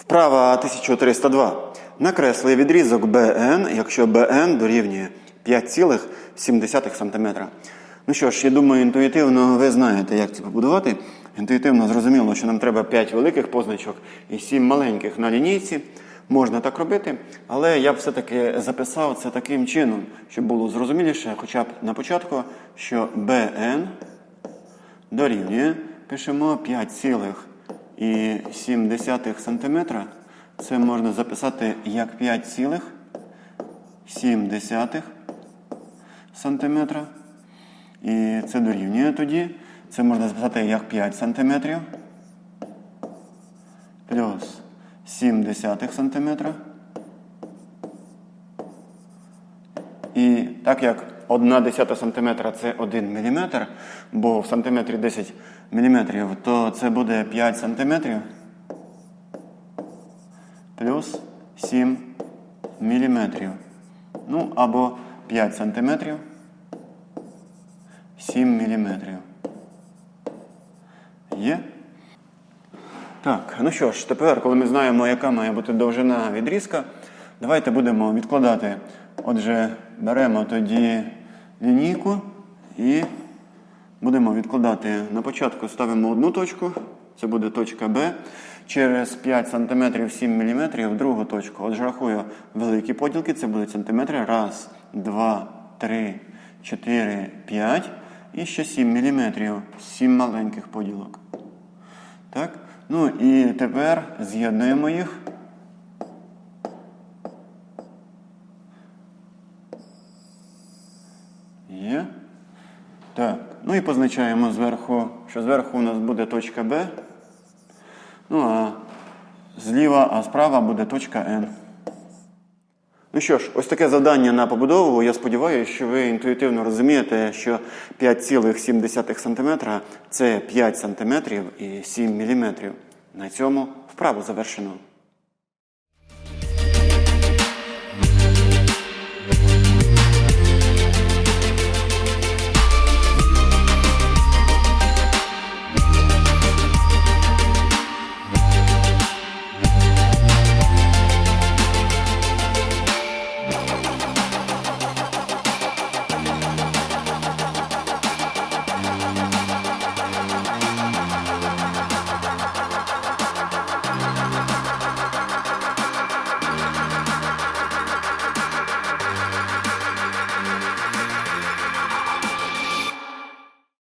Вправа 1302. Накресли відрізок BN, якщо BN дорівнює 5,7 см. Ну що ж, я думаю, інтуїтивно ви знаєте, як це побудувати. Інтуїтивно зрозуміло, що нам треба 5 великих позначок і 7 маленьких на лінійці. Можна так робити, але я б все-таки записав це таким чином, щоб було зрозуміліше, хоча б на початку, що BN дорівнює, пишемо 5,7 см. Це можна записати як 5,7 см. І це дорівнює тоді. Це можна записати як 5 см. Плюс 7 см. І так як 1 десята сантиметра це 1 мм, бо в сантиметрі 10 мм, то це буде 5 сантиметрів плюс 7 мм. Ну, або 5 сантиметрів 7 мм. Є? Так, ну що ж, тепер, коли ми знаємо, яка має бути довжина відрізка, давайте будемо відкладати. Отже, беремо тоді лінійку і будемо відкладати. На початку ставимо одну точку, це буде точка Б. Через 5 см 7 мм другу точку. Отже, рахую великі поділки, це будуть сантиметри. Раз, два, три, чотири, п'ять. І ще 7 мм. 7 маленьких поділок. Так? Ну і тепер з'єднуємо їх. Є. Так. Ну і позначаємо зверху, що зверху у нас буде точка Б. Ну а зліва, а справа буде точка N. Ну що ж, ось таке завдання на побудову. Я сподіваюся, що ви інтуїтивно розумієте, що 5,7 см це 5 см і 7 мм. На цьому вправу завершено.